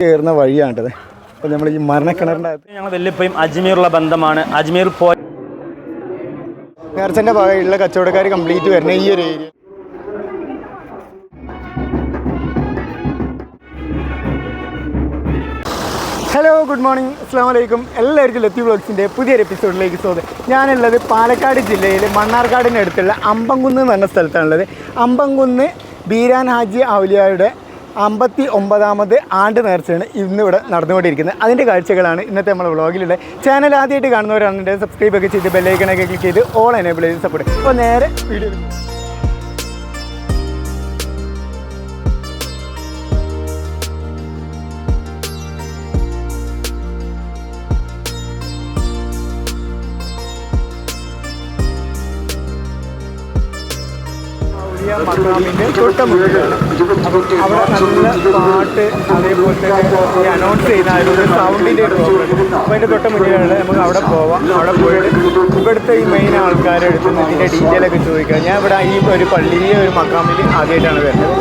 കയറുന്ന വഴിയാണിത് അപ്പോൾ നമ്മൾ ഈ മരണക്കിണറിന്റെ അകത്ത് ഞങ്ങൾ വല്യപ്പയും അജ്മീറുള്ള ബന്ധമാണ്. അജ്മീർ പോയ നേർച്ചന്റെ ഭാഗമായിട്ടുള്ള കച്ചവടക്കാർ കംപ്ലീറ്റ് വരുന്ന ഈ ഒരു ഏരിയ ഹലോ ഗുഡ് മോർണിംഗ് അസ്സാം വലൈക്കും എല്ലാവർക്കും ലത്തി വ്ളോഗ്സിന്റെ പുതിയൊരു എപ്പിസോഡിലേക്ക് സ്വാഗതം. ഞാനുള്ളത് പാലക്കാട് ജില്ലയിൽ മണ്ണാർക്കാടിനടുത്തുള്ള അമ്പംകുന്ന് എന്ന് പറഞ്ഞ സ്ഥലത്താണുള്ളത്. അമ്പംകുന്ന് ബീരാൻ ഹാജി ഔലിയായുടെ അമ്പത്തി ഒമ്പതാമത് ആണ്ട് നേർച്ചയാണ് ഇന്നിവിടെ നടന്നുകൊണ്ടിരിക്കുന്നത്. അതിന്റെ കാഴ്ചകളാണ് ഇന്നത്തെ നമ്മുടെ വ്ളോഗിലുള്ള ചാനൽ ആദ്യമായിട്ട് കാണുന്നവരാണെന്നുണ്ടെങ്കിൽ സബ്സ്ക്രൈബ് ഒക്കെ ചെയ്ത് ബെല്ലൈക്കണൊക്കെ ക്ലിക്ക് ചെയ്ത് ഓൾ എനേബിൾ ചെയ്ത് സപ്പോർട്ട് അപ്പോൾ നേരെ വീഡിയോ ഔലിയ മക്കാമിന്റെ തൊട്ട് മുന്നിലാണ് അവിടെ നല്ല പാട്ട് അതേപോലെ തന്നെ അനൗൺസ് ചെയ്യുന്ന സൗണ്ടിന്റെ ഒരു അപ്പോൾ അതിന്റെ തൊട്ട് നമുക്ക് അവിടെ പോവാം. അവിടെ പോയിട്ട് ഇവിടുത്തെ ഈ മെയിൻ ആൾക്കാരെ അടുത്ത് ഇതിന്റെ ഡീറ്റെയിലൊക്കെ ചോദിക്കാം. ഞാൻ ഇവിടെ ഈ ഒരു പള്ളിയിലെ ഒരു മക്കാമിൽ ആദ്യമായിട്ടാണ് വരുന്നത്.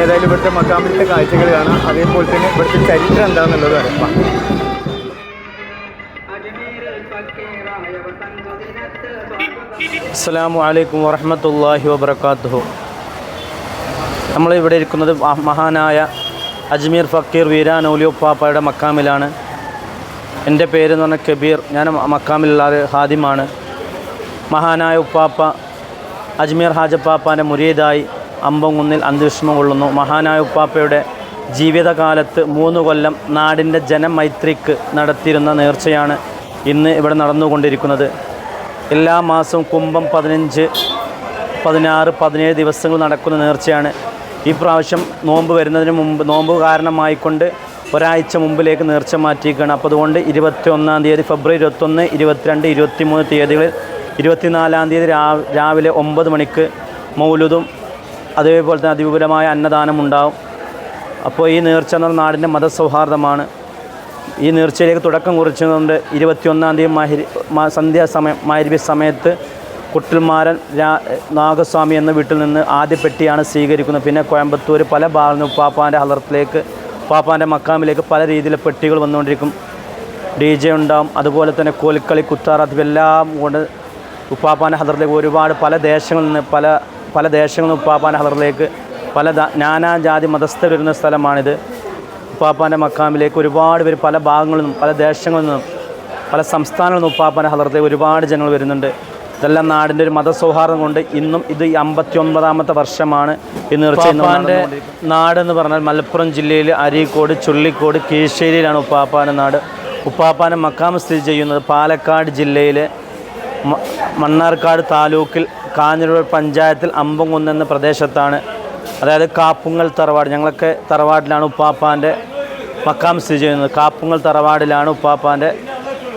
ഏതായാലും ഇവിടുത്തെ മക്കാമിലത്തെ കാഴ്ചകൾ കാണാം. അതേപോലെ തന്നെ ഇവിടുത്തെ ചരിത്രം എന്താണെന്നുള്ളത് അറിയാം. അസ്സലാമു അലൈക്കും വാഹമത്തല്ലാഹി വബർക്കാത്തുഹു നമ്മൾ ഇവിടെ ഇരിക്കുന്നത് മഹാനായ അജ്മീർ ഫക്കീർ വീരാനൗലി പാപ്പയുടെ മക്കാമിലാണ്. എന്റെ പേര് എന്ന് പറഞ്ഞാൽ കബീർ. ഞാൻ മക്കാമിലുള്ള ഹാദിമാണ്. മഹാനായ ഉപ്പാപ്പ അജ്മീർ ഹാജപ്പാപ്പാന്റെ മുരീദായി അമ്പംകുന്നിൽ അന്ത്യവിഷമം കൊള്ളുന്നു. മഹാനായ ഉപ്പാപ്പയുടെ ജീവിതകാലത്ത് മൂന്ന് കൊല്ലം നാടിന്റെ ജനമൈത്രിക്ക് നടത്തിയിരുന്ന നേർച്ചയാണ് ഇന്ന് ഇവിടെ നടന്നുകൊണ്ടിരിക്കുന്നത്. എല്ലാ മാസവും കുംഭം പതിനഞ്ച് പതിനാറ് പതിനേഴ് ദിവസങ്ങൾ നടക്കുന്ന നേർച്ചയാണ്. ഈ പ്രാവശ്യം നോമ്പ് വരുന്നതിന് മുമ്പ് നോമ്പ് കാരണമായിക്കൊണ്ട് ഒരാഴ്ച മുമ്പിലേക്ക് നേർച്ച മാറ്റിയിരിക്കുകയാണ്. അപ്പോൾ അതുകൊണ്ട് ഇരുപത്തി ഒന്നാം തീയതി ഫെബ്രുവരി ഇരുപത്തൊന്ന് ഇരുപത്തിരണ്ട് ഇരുപത്തിമൂന്ന് തീയതികളിൽ ഇരുപത്തിനാലാം തീയതി രാവിലെ ഒമ്പത് മണിക്ക് മൗലുദും അതേപോലെ തന്നെ അതിവിപുലമായ അന്നദാനം ഉണ്ടാവും. അപ്പോൾ ഈ നേർച്ച എന്ന നാടിന്റെ മതസൗഹാർദ്ദമാണ്. ഈ നേർച്ചയിലേക്ക് തുടക്കം കുറിച്ചുകൊണ്ട് ഇരുപത്തിയൊന്നാം തീയതി മഹിരി സന്ധ്യാസമയം മഹരിബി സമയത്ത് കുട്ടിൽമാരൻ നാഗസ്വാമി എന്ന വീട്ടിൽ നിന്ന് ആദ്യ പെട്ടിയാണ് സ്വീകരിക്കുന്നത്. പിന്നെ കോയമ്പത്തൂർ പല ഭാഗങ്ങളിൽ പാപ്പാന്റെ ഹലർത്തിലേക്ക് പാപ്പാന്റെ മക്കാമിലേക്ക് പല രീതിയിലെ പെട്ടികൾ വന്നുകൊണ്ടിരിക്കും. ഡി ജെ ഉണ്ടാവും. അതുപോലെ തന്നെ കോൽക്കളി കുത്താറാത്ത് എല്ലാം കൊണ്ട് ഉപ്പാപ്പാന്റെ ഹദറിലേക്ക് ഒരുപാട് പല ദേശങ്ങളിൽ നിന്ന് പല പല ദേശങ്ങളിൽ നിന്ന് ഉപ്പാപ്പാന്റെ ഹദറിലേക്ക് പല നാനാജാതി മതസ്ഥർ വരുന്ന സ്ഥലമാണിത്. ഉപ്പാപ്പാന്റെ മക്കാമിലേക്ക് ഒരുപാട് പേര് പല ഭാഗങ്ങളിൽ നിന്നും പല ദേശങ്ങളിൽ നിന്നും പല സംസ്ഥാനങ്ങളിൽ നിന്നും ഉപ്പാപ്പാന്റെ ഹദറിലേക്ക് ഒരുപാട് ജനങ്ങൾ വരുന്നുണ്ട്. ഇതെല്ലാം നാടിന്റെ ഒരു മതസൗഹാർദ്ദം കൊണ്ട് ഇന്നും ഇത് അമ്പത്തി ഒമ്പതാമത്തെ വർഷമാണ് ഈ നേർച്ച നാടെന്ന് പറഞ്ഞാൽ മലപ്പുറം ജില്ലയിൽ അരീക്കോട് ചുള്ളിക്കോട് കീഴ്ശ്ശേരിയിലാണ് ഉപ്പാപ്പാന്റെ നാട്. ഉപ്പാപ്പാന്റെ മക്കാമ സ്ഥിതി ചെയ്യുന്നത് പാലക്കാട് ജില്ലയിലെ മണ്ണാർക്കാട് താലൂക്കിൽ കാഞ്ഞിരൂർ പഞ്ചായത്തിൽ അമ്പംകുന്ന് എന്ന പ്രദേശത്താണ്. അതായത് കാപ്പുങ്ങൽ തറവാട്. ഞങ്ങളൊക്കെ തറവാടിലാണ് ഉപ്പാപ്പാന്റെ മക്കാം സ്ഥിതി ചെയ്യുന്നത്. കാപ്പുങ്ങൽ തറവാടിലാണ് ഉപ്പാപ്പാന്റെ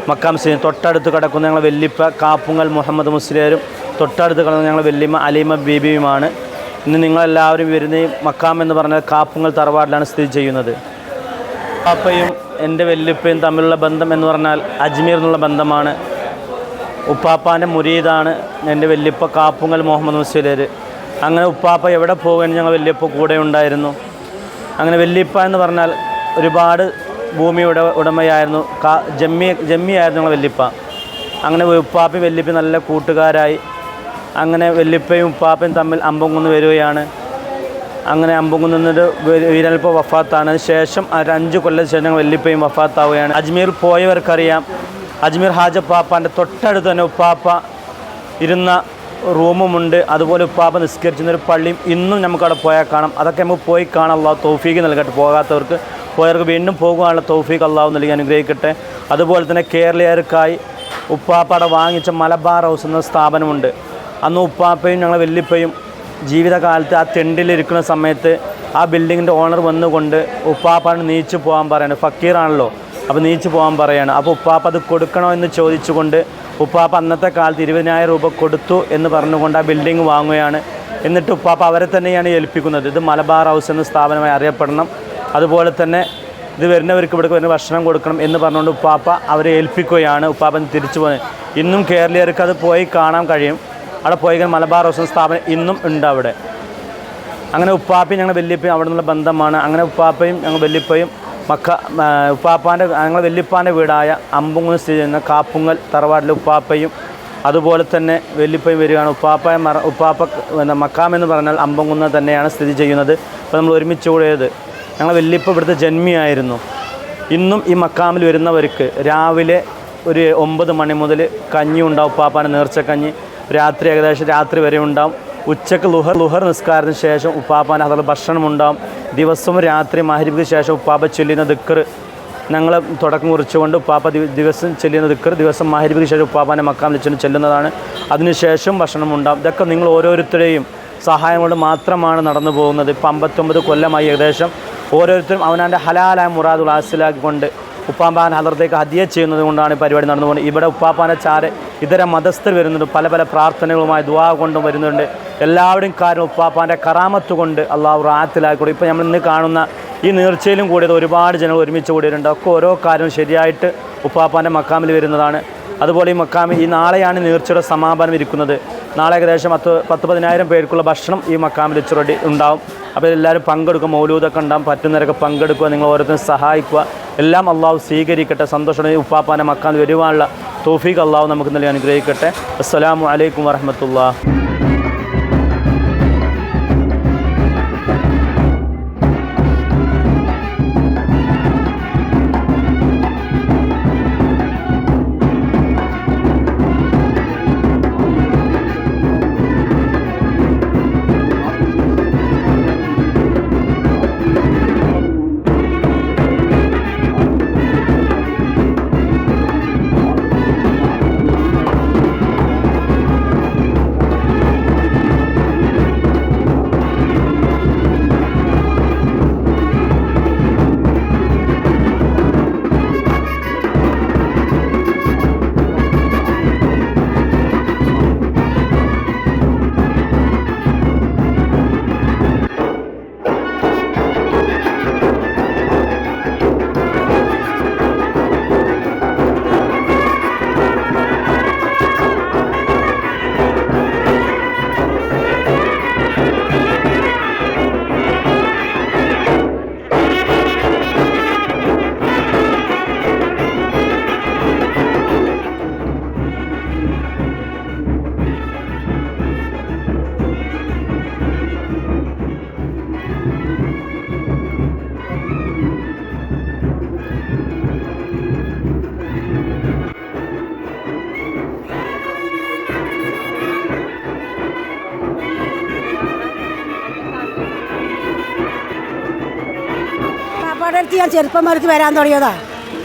മക്കാം ചെയ്യുന്നത് തൊട്ടടുത്ത് കിടക്കുന്ന ഞങ്ങൾ വെല്ലിപ്പ കാപ്പുങ്ങൽ മുഹമ്മദ് മുസ്ലിയരും തൊട്ടടുത്ത് കിടക്കുന്ന ഞങ്ങൾ വെല്ലിമ അലീമ ബീബിയുമാണ്. ഇന്ന് നിങ്ങളെല്ലാവരും വരുന്ന മക്കാം എന്ന് പറഞ്ഞാൽ കാപ്പുങ്ങൽ തറവാടിലാണ് സ്ഥിതി ചെയ്യുന്നത്. ഉപ്പാപ്പയും എന്റെ വെല്ലിപ്പയും തമ്മിലുള്ള ബന്ധം എന്ന് പറഞ്ഞാൽ അജ്മീർ എന്നുള്ള ബന്ധമാണ്. ഉപ്പാപ്പാന്റെ മുരീദാണ് എന്റെ വെല്ലിപ്പ കാപ്പുങ്ങൽ മുഹമ്മദ് മുസ്ലിയർ അങ്ങനെ ഉപ്പാപ്പ എവിടെ പോകാൻ ഞങ്ങൾ വെല്ലിപ്പ കൂടെ ഉണ്ടായിരുന്നു. അങ്ങനെ വെല്ലിപ്പ എന്ന് പറഞ്ഞാൽ ഒരുപാട് ഭൂമിയുടെ ഉടമയായിരുന്നു. കാ ജമ്മി ജമ്മിയായിരുന്നു ഞങ്ങളെ വല്യപ്പ. അങ്ങനെ ഉപ്പാപ്പയും വല്യപ്പയും നല്ല കൂട്ടുകാരായി. അങ്ങനെ വല്യപ്പയും ഉപ്പാപ്പയും തമ്മിൽ അമ്പംകുന്ന് വരികയാണ്. അങ്ങനെ അമ്പുകുന്നിട്ട് വീരൽപ്പ വഫാത്താണ്. ശേഷം അഞ്ച് കൊല്ലത്തിന് ശേഷം ഞങ്ങൾ വല്ലിപ്പയും വഫാത്താവുകയാണ്. അജ്മീർ പോയവർക്കറിയാം. അജ്മീർ ഹാജപ്പാപ്പാന്റെ തൊട്ടടുത്ത് തന്നെ ഉപ്പാപ്പ ഇരുന്ന റൂമുമുണ്ട്. അതുപോലെ ഉപ്പാപ്പ നിസ്കരിച്ചിരുന്നൊരു പള്ളിയും ഇന്നും നമുക്കവിടെ പോയാൽ കാണാം. അതൊക്കെ നമുക്ക് പോയി കാണാനുള്ള തോഫീക്ക് നൽകട്ടെ. പോകാത്തവർക്ക് പോയവർക്ക് വീണ്ടും പോകുവാനുള്ള തൗഫീഖ് അള്ളാഹു നൽകി അനുഗ്രഹിക്കട്ടെ. അതുപോലെ തന്നെ കേരളീയർക്കായി ഉപ്പാപ്പട വാങ്ങിച്ച മലബാർ ഹൗസ് എന്ന സ്ഥാപനമുണ്ട്. അന്ന് ഉപ്പാപ്പയും ഞങ്ങളെ വെല്ലിപ്പയും ജീവിതകാലത്ത് ആ തെണ്ടിലിരിക്കുന്ന സമയത്ത് ആ ബിൽഡിങ്ങിന്റെ ഓണർ വന്നുകൊണ്ട് ഉപ്പാപ്പാണ് നീച്ചു പോകാൻ പറയാണ്. ഫക്കീറാണല്ലോ. അപ്പോൾ നീച്ചു പോകാൻ പറയാണ്. അപ്പോൾ ഉപ്പാപ്പ അത് കൊടുക്കണോ എന്ന് ചോദിച്ചുകൊണ്ട് ഉപ്പാപ്പ അന്നത്തെ കാലത്ത് ഇരുപതിനായിരം രൂപ കൊടുത്തു എന്ന് പറഞ്ഞുകൊണ്ട് ആ ബിൽഡിംഗ് വാങ്ങുകയാണ്. എന്നിട്ട് ഉപ്പാപ്പ അവരെ തന്നെയാണ് ഏൽപ്പിക്കുന്നത്. ഇത് മലബാർ ഹൗസ് എന്ന സ്ഥാപനമായി അറിയപ്പെടണം. അതുപോലെ തന്നെ ഇത് വരുന്നവർക്ക് ഇവിടെ വരുന്ന ഭക്ഷണം കൊടുക്കണം എന്ന് പറഞ്ഞുകൊണ്ട് ഉപ്പാപ്പ അവരെ ഏൽപ്പിക്കുകയാണ്. ഉപ്പാപ്പൻ തിരിച്ചു പോകുന്നത് ഇന്നും കേരളീയർക്ക് അത് പോയി കാണാൻ കഴിയും. അവിടെ പോയി മലബാർ ഹൗസ് സ്ഥാപനം ഇന്നും ഉണ്ട് അവിടെ. അങ്ങനെ ഉപ്പാപ്പയും ഞങ്ങൾ വല്യപ്പയും അവിടെ നിന്നുള്ള ബന്ധമാണ്. അങ്ങനെ ഉപ്പാപ്പയും ഞങ്ങൾ വല്യപ്പയും മക്ക ഉപ്പാപ്പാന്റെ ഞങ്ങൾ വല്യപ്പാന്റെ വീടായ അമ്പുങ്ങൽ സ്ഥിതി ചെയ്യുന്ന കാപ്പുങ്ങൽ തറവാട്ടിലെ ഉപ്പാപ്പയും അതുപോലെ തന്നെ വല്യപ്പയും വരികയാണ്. ഉപ്പാപ്പ ഉപ്പാപ്പ മക്കാം എന്ന് പറഞ്ഞാൽ അമ്പുങ്ങുന്ന തന്നെയാണ് സ്ഥിതി ചെയ്യുന്നത്. അപ്പോൾ നമ്മൾ ഒരുമിച്ച് കൂടിയത് ഞങ്ങൾ വല്യപ്പ ഇവിടുത്തെ ജന്മിയായിരുന്നു. ഇന്നും ഈ മക്കാമിൽ വരുന്നവർക്ക് രാവിലെ ഒരു ഒമ്പത് മണി മുതൽ കഞ്ഞി ഉണ്ടാവും ഉപ്പാപ്പാന്റെ നേർച്ചക്കഞ്ഞി. രാത്രി ഏകദേശം രാത്രി വരെ ഉണ്ടാവും. ഉച്ചയ്ക്ക് ലുഹർ ലുഹർ നിസ്കാരത്തിന് ശേഷം ഉപ്പാപ്പാൻ അതുപോലെ ഭക്ഷണം ഉണ്ടാവും. ദിവസവും രാത്രി മഹരിബിക്ക് ശേഷം ഉപ്പാപ്പ ചൊല്ലുന്ന ദിക്കർ ഞങ്ങൾ തുടക്കം കുറിച്ചുകൊണ്ട് ഉപ്പാപ്പ ദിവസം ചെല്ലുന്ന ദിക്കർ ദിവസം മഹരിബിക്ക് ശേഷം ഉപ്പാപ്പാന്റെ മക്കാം വെച്ചു ചെല്ലുന്നതാണ്. അതിനുശേഷം ഭക്ഷണം ഉണ്ടാവും. ഇതൊക്കെ നിങ്ങൾ ഓരോരുത്തരെയും സഹായം കൊണ്ട് മാത്രമാണ് നടന്നു പോകുന്നത്. ഇപ്പം അമ്പത്തൊമ്പത് കൊല്ലമായി ഏകദേശം ഓരോരുത്തരും അവനവന്റെ ഹലാലായ മുറാദുകൾ ഹാസിലാക്കിക്കൊണ്ട് ഉപ്പാമ്പാൻ ഹദർത്തേക്ക് ഹദ്യ ചെയ്യുന്നത് കൊണ്ടാണ് പരിപാടി നടന്നുകൊണ്ട് ഇവിടെ ഉപ്പാപ്പാന്റെ ചാര് ഇതര മതസ്ഥർ വരുന്നുണ്ട്. പല പല പ്രാർത്ഥനകളുമായി ദുവാ കൊണ്ടും വരുന്നുണ്ട്. എല്ലാവരുടെയും കാര്യം ഉപ്പാപ്പാന്റെ കറാമത്ത് കൊണ്ട് അള്ളാഹു റാത്തിലാക്കിക്കൊണ്ട് ഇപ്പോൾ നമ്മൾ ഇന്ന് കാണുന്ന ഈ നീർച്ചയിലും കൂടിയത് ഒരുപാട് ജനങ്ങൾ ഒരുമിച്ച് കൂടിയിട്ടുണ്ട്. ഒക്കെ ഓരോ കാര്യവും ശരിയായിട്ട് ഉപ്പാപ്പാന്റെ മക്കാമിൽ വരുന്നതാണ്. അതുപോലെ ഈ മക്കാമിൽ ഈ നാളെയാണ് നീർച്ചയുടെ സമാപനം ഇരിക്കുന്നത്. നാളെ ഏകദേശം പത്ത് പത്ത് പതിനായിരം പേർക്കുള്ള ഭക്ഷണം ഈ മക്കാമിൽ ചുരടി ഉണ്ടാവും. അപ്പോൾ എല്ലാവരും പങ്കെടുക്കുക മൗലൂദൊക്കെ ഉണ്ടാകും പറ്റുന്നവരൊക്കെ പങ്കെടുക്കുക നിങ്ങൾ ഓരോരുത്തരും സഹായിക്കുക. എല്ലാം അള്ളാഹു സ്വീകരിക്കട്ടെ സന്തോഷത്തോടെ ഉപ്പാപ്പാനെ മക്കാൻ വരുവാനുള്ള തോഫീഖ് അള്ളാഹു നമുക്ക് നൽകി അനുഗ്രഹിക്കട്ടെ. അസ്സലാമു അലൈക്കും വറഹമത്തുള്ള ഞാൻ ചെറുപ്പം വരാൻ തുടങ്ങിയതാ.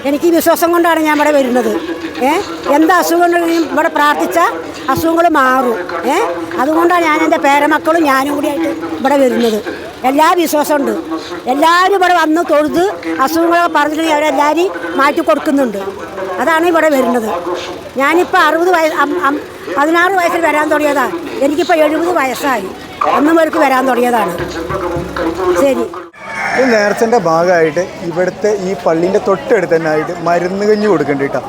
എനിക്ക് വിശ്വാസം കൊണ്ടാണ് ഞാൻ ഇവിടെ വരുന്നത്. ഏ? എന്ത് അസുഖങ്ങളുണ്ടെങ്കിലും ഇവിടെ പ്രാർത്ഥിച്ച അസുഖങ്ങൾ മാറും. ഏ? അതുകൊണ്ടാണ് ഞാൻ എന്റെ പേരമക്കളും ഞാനും കൂടി ആയിട്ട് ഇവിടെ വരുന്നത്. എല്ലാ വിശ്വാസമുണ്ട് എല്ലാവരും ഇവിടെ വന്ന് തൊഴുത് അസുഖങ്ങളൊക്കെ പറഞ്ഞിട്ടുണ്ടെങ്കിൽ അവരെല്ലാവരും മാറ്റി കൊടുക്കുന്നുണ്ട്. അതാണ് ഇവിടെ വരുന്നത്. ഞാനിപ്പോൾ അറുപത് വയസ്സ് പതിനാറ് വയസ്സിൽ വരാൻ തുടങ്ങിയതാണ് എനിക്കിപ്പോൾ എഴുപത് വയസ്സായി. അന്ന് മുതൽക്ക് വരാൻ തുടങ്ങിയതാണ്. ശരി. ഈ നേർച്ചന്റെ ഭാഗമായിട്ട് ഇവിടുത്തെ ഈ പള്ളീന്റെ തൊട്ടടുത്ത് തന്നെ ആയിട്ട് മരുന്ന് കഞ്ഞി കൊടുക്കേണ്ടി കേട്ടോ.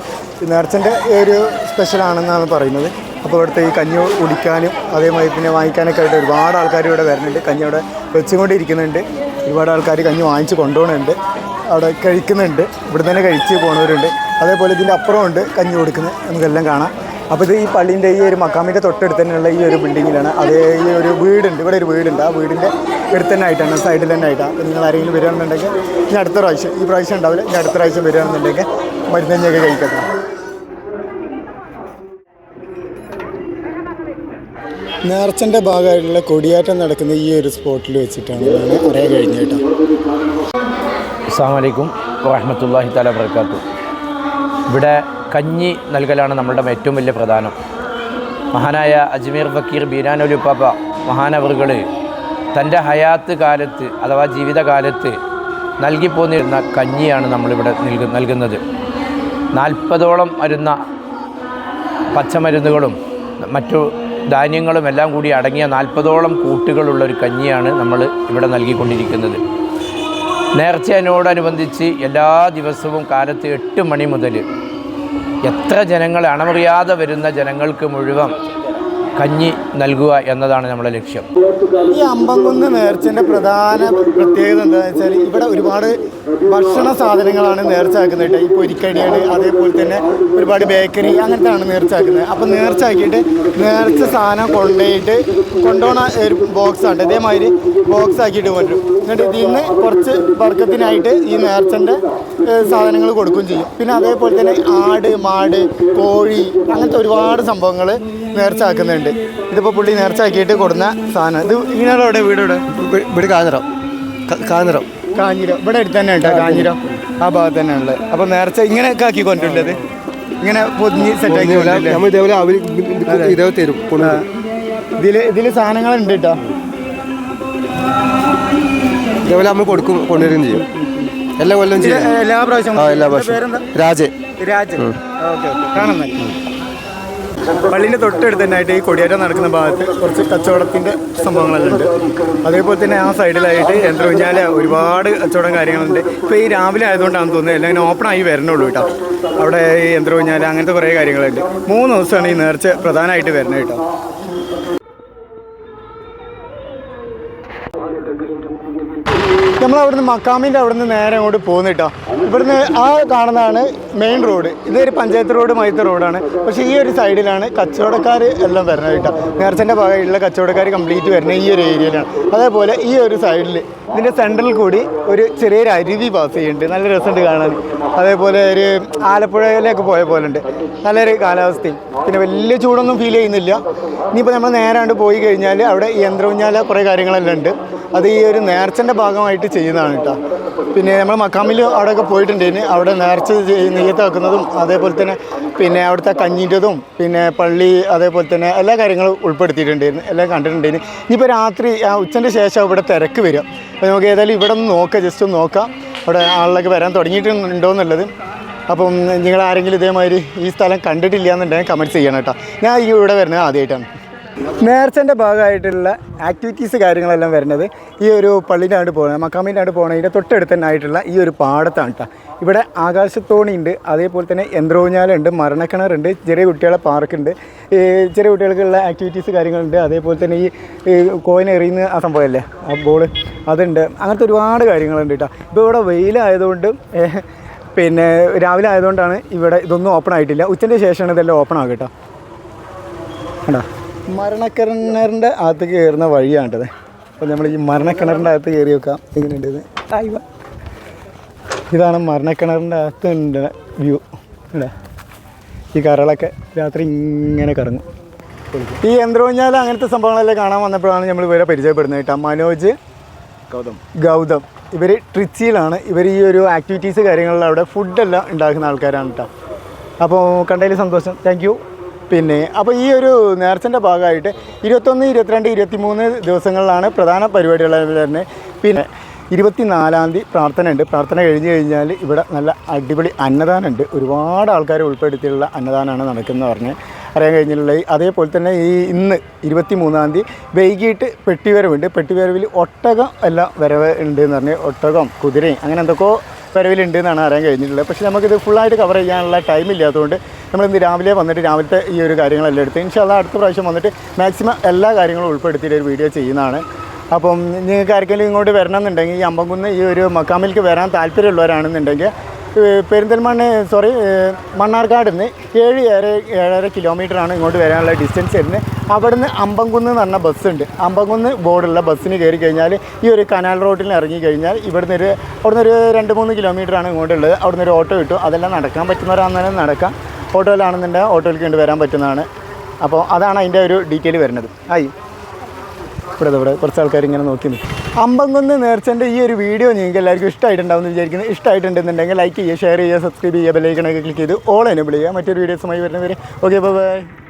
നേർച്ചന്റെ ഒരു സ്പെഷ്യലാണെന്നാണ് പറയുന്നത്. അപ്പോൾ ഇവിടുത്തെ ഈ കഞ്ഞി കുടിക്കാനും അതേമാതിരി പിന്നെ വാങ്ങിക്കാനൊക്കെ ആയിട്ട് ഒരുപാട് ആൾക്കാർ ഇവിടെ വരുന്നുണ്ട്. കഞ്ഞി അവിടെ വെച്ചുകൊണ്ടിരിക്കുന്നുണ്ട്. ഒരുപാട് ആൾക്കാർ കഞ്ഞി വാങ്ങിച്ച് കൊണ്ടുപോകുന്നുണ്ട്. അവിടെ കഴിക്കുന്നുണ്ട്. ഇവിടെ തന്നെ കഴിച്ച് പോകുന്നവരുണ്ട് അതേപോലെ ഇതിന്റെ അപ്പുറമുണ്ട് കഞ്ഞി കൊടുക്കുന്നത്. നമുക്കെല്ലാം കാണാം. അപ്പോൾ ഇത് ഈ പള്ളീന്റെ ഈ ഒരു മക്കാമിന്റെ തൊട്ടടുത്ത് തന്നെയുള്ള ഈ ഒരു ബിൽഡിങ്ങിലാണ് അതേ ഈ ഒരു വീടുണ്ട്. ഇവിടെ ഒരു വീടുണ്ട്. ആ വീടിന്റെ അടുത്ത് തന്നെ ആയിട്ടാണ്. സൈഡിൽ തന്നെ ആയിട്ടാണ് നിങ്ങൾ ആരെങ്കിലും വരികയാണെന്നുണ്ടെങ്കിൽ ഇനി അടുത്ത പ്രാവശ്യം ഈ പ്രാവശ്യം ഉണ്ടാവില്ല. ഇനി അടുത്ത പ്രാവശ്യം വരികയാണെന്നുണ്ടെങ്കിൽ മരുന്നഞ്ഞൊക്കെ കഴിക്കട്ടെ. നേർച്ചന്റെ ഭാഗമായിട്ടുള്ള കൊടിയാറ്റം നടക്കുന്ന ഈ ഒരു സ്പോട്ടിൽ വെച്ചിട്ടാണ് ഞാൻ കുറേ കഴിഞ്ഞ കേട്ടോ. അസ്സാമലൈക്കും വാഹമത്തല്ലാഹി താല വർക്കാത്തു ഇവിടെ കഞ്ഞി നൽകലാണ് നമ്മളുടെ ഏറ്റവും വലിയ പ്രധാനം. മഹാനായ അജ്മീർ ഫക്കീർ ഉപ്പാപ്പ മഹാനവറുകൾ തന്റെ ഹയാത്ത് കാലത്ത് അഥവാ ജീവിതകാലത്ത് നൽകിപ്പോന്നിരുന്ന കഞ്ഞിയാണ് നമ്മളിവിടെ നൽകു നൽകുന്നത്. നാൽപ്പതോളം വരുന്ന പച്ചമരുന്നുകളും മറ്റു ധാന്യങ്ങളും എല്ലാം കൂടി അടങ്ങിയ നാൽപ്പതോളം കൂട്ടുകളുള്ള ഒരു കഞ്ഞിയാണ് നമ്മൾ ഇവിടെ നൽകിക്കൊണ്ടിരിക്കുന്നത്. നേർച്ചയോടനുബന്ധിച്ച് എല്ലാ ദിവസവും കാലത്ത് എട്ട് മണി മുതൽ എത്ര ജനങ്ങൾ അണമറിയാതെ വരുന്ന ജനങ്ങൾക്ക് മുഴുവൻ കഞ്ഞി നൽകുക എന്നതാണ് നമ്മുടെ ലക്ഷ്യം. ഈ അമ്പംകുന്ന് നേർച്ചന്റെ പ്രധാന പ്രത്യേകത എന്താണെന്ന് വെച്ചാൽ ഇവിടെ ഒരുപാട് ഭക്ഷണ സാധനങ്ങളാണ് നേർച്ചയാക്കുന്നത് ഈ പൊരിക്കടിയാണ് അതേപോലെ തന്നെ ഒരുപാട് ബേക്കറി അങ്ങനത്തെ ആണ് നേർച്ചാക്കുന്നത് അപ്പോൾ നേർച്ചയാക്കിയിട്ട് നേർച്ച സാധനം കൊണ്ടുപോയിട്ട് കൊണ്ടുപോകണ ഒരു ബോക്സ് ആണ് ഇതേമാതിരി ബോക്സ് ആക്കിയിട്ട് കൊണ്ടുവരും. എന്നിട്ട് ഇതിൽ നിന്ന് കുറച്ച് വർക്കത്തിനായിട്ട് ഈ നേർച്ചന്റെ സാധനങ്ങൾ കൊടുക്കുകയും ചെയ്യും. പിന്നെ അതേപോലെ തന്നെ ആട് മാട് കോഴി അങ്ങനത്തെ ഒരുപാട് സംഭവങ്ങൾ നേർച്ചാക്കുന്നുണ്ട് ഇതിപ്പോൾ പുള്ളി നേർച്ചാക്കിയിട്ട് കൊടുന്ന സാധനം. ഇത് ഇങ്ങനെ വീട് ഇവിടെ വീട് കാഞ്ഞിരം. കാഞ്ഞിരം. കാഞ്ഞിരം. ഇവിടെ അടുത്ത് തന്നെ ഉണ്ടോ. കാഞ്ഞിരം. ആ ഭാഗത്ത് തന്നെ ഉള്ളത്. അപ്പോൾ നേർച്ച ഇങ്ങനെയൊക്കെ ആക്കി കൊണ്ടുള്ളത് ഇങ്ങനെ പൊതിഞ്ഞ് സെറ്റാക്കി നമ്മൾ ഇതേപോലെ അവർ ഇതേ തരും. ഇതിൽ ഇതിൽ സാധനങ്ങളുണ്ട് കേട്ടോ. ഇതേപോലെ നമ്മൾ കൊടുക്കും കൊണ്ടുവരികയും ചെയ്യും. എല്ലാ കൊല്ലം ചെയ്യും. എല്ലാ പ്രാവശ്യം രാജേ എല്ലാ രാജേ രാജൻ. ഓക്കെ പള്ളീന്റെ തൊട്ടടുത്ത് തന്നെയായിട്ട് ഈ കൊടിയേറ്റം നടക്കുന്ന ഭാഗത്ത് കുറച്ച് കച്ചവടത്തിന്റെ സംഭവങ്ങളെല്ലാം ഉണ്ട്. അതേപോലെ തന്നെ ആ സൈഡിലായിട്ട് യന്ത്രവിഞ്ഞാല ഒരുപാട് കച്ചവടം കാര്യങ്ങളുണ്ട്. ഇപ്പോൾ ഈ രാവിലെ ആയതുകൊണ്ടാണ് തോന്നുന്നത് എല്ലാം ഓപ്പൺ ആയി വരണുള്ളൂ കേട്ടോ. അവിടെ ഈ യന്ത്രവിഞ്ഞാല അങ്ങനത്തെ കുറേ കാര്യങ്ങളുണ്ട്. മൂന്ന് ദിവസമാണ് ഈ നേർച്ച പ്രധാനമായിട്ട് വരുന്നത് കേട്ടോ. അവിടുന്ന് മക്കാമിന്റെ അവിടുന്ന് നേരെ അങ്ങോട്ട് പോകുന്നു കേട്ടോ ഇവിടുന്ന് ആ കാണുന്നതാണ് മെയിൻ റോഡ് ഇതൊരു പഞ്ചായത്ത് റോഡ് മൈത്ത റോഡാണ് പക്ഷെ ഈ ഒരു സൈഡിലാണ് കച്ചവടക്കാർ എല്ലാം വരുന്നത് കേട്ടോ നേർച്ചന്റെ ഭാഗമായിട്ടുള്ള കച്ചവടക്കാർ കംപ്ലീറ്റ് വരുന്നത് ഈ ഒരു ഏരിയയിലാണ് അതേപോലെ ഈ ഒരു സൈഡിൽ ഇതിന്റെ സെൻട്രൽ കൂടി ഒരു ചെറിയൊരു അരുവി പാസ് ചെയ്യുന്നുണ്ട്. നല്ല രസമുണ്ട് കാണാൻ. അതേപോലെ ഒരു ആലപ്പുഴയിലേക്ക് പോയ പോലെ ഉണ്ട് നല്ലൊരു കാലാവസ്ഥയും പിന്നെ വലിയ ചൂടൊന്നും ഫീൽ ചെയ്യുന്നില്ല. ഇനിയിപ്പോൾ നമ്മൾ നേരാണ്ട് പോയി കഴിഞ്ഞാൽ അവിടെ ഈ യന്ത്രഊഞ്ഞാല കുറേ കാര്യങ്ങളെല്ലാം ഉണ്ട്. അത് ഈ ഒരു നേർച്ചന്റെ ഭാഗമായിട്ട് ചെയ്യുന്നതാണ് കേട്ടോ പിന്നെ നമ്മൾ മക്കാമിൽ അവിടെയൊക്കെ പോയിട്ടുണ്ട്. ഇനി അവിടെ നേർച്ച നെയ്യത്താക്കുന്നതും അതേപോലെ തന്നെ പിന്നെ അവിടുത്തെ കഞ്ഞിന്റെതും പിന്നെ പള്ളി അതേപോലെ തന്നെ എല്ലാ കാര്യങ്ങളും ഉൾപ്പെടുത്തിയിട്ടുണ്ടായിരുന്നു എല്ലാം കണ്ടിട്ടുണ്ടായിരുന്നു ഇനിയിപ്പോൾ രാത്രി ആ ഉച്ചന്റെ ശേഷം ഇവിടെ തിരക്ക് വരിക അപ്പോൾ നമുക്ക് ഏതായാലും ഇവിടെ ഒന്ന് നോക്കാം ജസ്റ്റ് ഒന്ന് നോക്കാം. അവിടെ ആളിലൊക്കെ വരാൻ തുടങ്ങിയിട്ടുണ്ടോ എന്നുള്ളത്. അപ്പം നിങ്ങൾ ആരെങ്കിലും ഇതേമാതിരി ഈ സ്ഥലം കണ്ടിട്ടില്ല എന്നുണ്ടെങ്കിൽ കമന്റ്സ് ചെയ്യണം കേട്ടോ. ഞാൻ ഇവിടെ വരുന്നത് ആദ്യമായിട്ടാണ്. നേർച്ചന്റെ ഭാഗമായിട്ടുള്ള ആക്ടിവിറ്റീസ് കാര്യങ്ങളെല്ലാം വരുന്നത് ഈ ഒരു പള്ളിനാട് പോകുന്നത് മക്കാമിനാട് പോകുന്നതിന്റെ തൊട്ടടുത്ത് തന്നെ ആയിട്ടുള്ള ഈ ഒരു പാടത്താണ് കേട്ടോ ഇവിടെ ആകാശത്തോണി ഉണ്ട് അതേപോലെ തന്നെ യന്ത്രോഞ്ഞാലുണ്ട് മരണക്കിണറുണ്ട് ചെറിയ കുട്ടികളെ പാർക്കുണ്ട് ചെറിയ കുട്ടികൾക്കുള്ള ആക്ടിവിറ്റീസ് കാര്യങ്ങളുണ്ട് അതേപോലെ തന്നെ ഈ കോയിൻ എറിയുന്ന ആ സംഭവമല്ലേ ആ ബോൾ അതുണ്ട്. അങ്ങനത്തെ ഒരുപാട് കാര്യങ്ങളുണ്ട് കേട്ടോ ഇപ്പോൾ ഇവിടെ വെയിലായതുകൊണ്ട് പിന്നെ രാവിലെ ആയതുകൊണ്ടാണ് ഇവിടെ ഇതൊന്നും ഓപ്പൺ ആയിട്ടില്ല. ഉച്ചന്റെ ശേഷമാണ് ഇതെല്ലാം ഓപ്പൺ ആകും കേട്ടോ കണ്ടോ? മരണക്കിണറിന്റെ അകത്ത് കയറുന്ന വഴിയാണിത്. അപ്പോൾ നമ്മൾ ഈ മരണക്കിണറിന്റെ അകത്ത് കയറി വെക്കാം എങ്ങനെയുണ്ട് ഇത്? ആയി വാ. ഇതാണ് മരണക്കിണറിന്റെ അകത്ത് ഉണ്ട് വ്യൂ. അല്ലേ ഈ കറകളൊക്കെ രാത്രി ഇങ്ങനെ കറങ്ങും. ഈ യന്ത്രോഞ്ഞാൽ അങ്ങനത്തെ സംഭവങ്ങളെല്ലാം കാണാൻ വന്നപ്പോഴാണ് നമ്മൾ ഇവരെ പരിചയപ്പെടുന്നത് കേട്ടോ. മനോജ് ഗൗതം. ഗൗതം. ഇവർ ട്രിച്ചിയിലാണ്. ഇവർ ഈ ഒരു ആക്ടിവിറ്റീസ് കാര്യങ്ങളിൽ അവിടെ ഫുഡെല്ലാം ഉണ്ടാക്കുന്ന ആൾക്കാരാണ് കേട്ടോ. അപ്പോൾ കണ്ടതിൽ സന്തോഷം. താങ്ക് യു പിന്നെ അപ്പോൾ ഈ ഒരു നേർച്ചന്റെ ഭാഗമായിട്ട് ഇരുപത്തൊന്ന് ഇരുപത്തിരണ്ട് ഇരുപത്തിമൂന്ന് ദിവസങ്ങളിലാണ് പ്രധാന പരിപാടികൾ വരുന്നത്. പിന്നെ ഇരുപത്തിനാലാം തീയതി പ്രാർത്ഥന ഉണ്ട് പ്രാർത്ഥന കഴിഞ്ഞ് കഴിഞ്ഞാൽ ഇവിടെ നല്ല അടിപൊളി അന്നദാനം ഉണ്ട് ഒരുപാട് ആൾക്കാരെ ഉൾപ്പെടുത്തിയുള്ള അന്നദാനമാണ് നടക്കുന്നത് പറഞ്ഞ് അറിയാൻ കഴിഞ്ഞിട്ടുള്ള അതേപോലെ തന്നെ ഈ ഇന്ന് ഇരുപത്തി മൂന്നാം തീയതി വൈകിട്ട് പെട്ടിവരവുണ്ട്. പെട്ടിവരവിൽ ഒട്ടകം എല്ലാം വരവ് ഉണ്ട് എന്ന് പറഞ്ഞ് ഒട്ടകം കുതിരയും അങ്ങനെ എന്തൊക്കെയോ വരവിലുണ്ട് എന്നാണ് അറിയാൻ കഴിഞ്ഞിട്ടുള്ളത്. പക്ഷേ നമുക്കിത് ഫുള്ളായിട്ട് കവർ ചെയ്യാനുള്ള ടൈം ഇല്ലാത്തതുകൊണ്ട് നമ്മൾ ഇന്ന് രാവിലെ വന്നിട്ട് രാവിലത്തെ ഈ ഒരു കാര്യങ്ങളെല്ലാം എടുത്ത് ഇൻഷാല്ല അടുത്ത പ്രാവശ്യം വന്നിട്ട് മാക്സിമം എല്ലാ കാര്യങ്ങളും ഉൾപ്പെടുത്തിയിട്ട് ഒരു വീഡിയോ ചെയ്യുന്നതാണ്. അപ്പം നിങ്ങൾക്ക് ആർക്കെങ്കിലും ഇങ്ങോട്ട് വരണമെന്നുണ്ടെങ്കിൽ ഈ അമ്പംകുന്ന് ഈ ഒരു മക്കാമിലേക്ക് വരാൻ താല്പര്യമുള്ളവരാണെന്നുണ്ടെങ്കിൽ പെരിന്തൽമണ്ണ സോറി മണ്ണാർക്കാട് നിന്ന് ഏഴ് ഏഴര ഏഴര കിലോമീറ്ററാണ് ഇങ്ങോട്ട് വരാനുള്ള ഡിസ്റ്റൻസ് വരുന്നത്. അവിടുന്ന് അമ്പംകുന്ന് എന്ന് പറഞ്ഞ ബസ്സുണ്ട് അമ്പംകുന്ന് ബോർഡുള്ള ബസ്സിന് കയറി കഴിഞ്ഞാൽ ഈ ഒരു കനാൽ റോഡിൽ ഇറങ്ങി കഴിഞ്ഞാൽ ഇവിടുന്ന് ഒരു അവിടുന്ന് ഒരു രണ്ട് മൂന്ന് കിലോമീറ്ററാണ് ഇങ്ങോട്ടുള്ളത്. അവിടുന്ന് ഒരു ഓട്ടോ കിട്ടും. അതെല്ലാം നടക്കാൻ പറ്റുന്നവരാണെന്നാലും നടക്കാം. ഓട്ടോയിലാണെന്നുണ്ടെങ്കിൽ ഓട്ടോയിൽ കൊണ്ട് വരാൻ പറ്റുന്നതാണ്. അപ്പോൾ അതാണ് അതിന്റെ ഒരു ഡീറ്റെയിൽ വരുന്നത്. ആയി. ഇവിടെ ഇവിടെ കുറച്ച് ആൾക്കാർ ഇങ്ങനെ നോക്കി നിൽക്കും. അമ്പങ്കുന്ന് നേർച്ചന്റെ ഈ ഒരു വീഡിയോ നിങ്ങൾക്ക് എല്ലാവർക്കും ഇഷ്ടമായിട്ടുണ്ടാവും എന്ന് വിചാരിക്കുന്നു. ഇഷ്ടമായിട്ടുണ്ടെന്നുണ്ടെങ്കിൽ ലൈക്ക് ചെയ്യുക ഷെയർ ചെയ്യുക സബ്സ്ക്രൈബ് ചെയ്യുക ബെല്ലൈക്കണൊക്കെ ക്ലിക്ക് ചെയ്ത് ഓൾ എനേബിൾ ചെയ്യുക. മറ്റൊരു വീഡിയോസുമായി വരുന്നവരെ. ഓക്കെ ബൈ നിങ്ങളിത്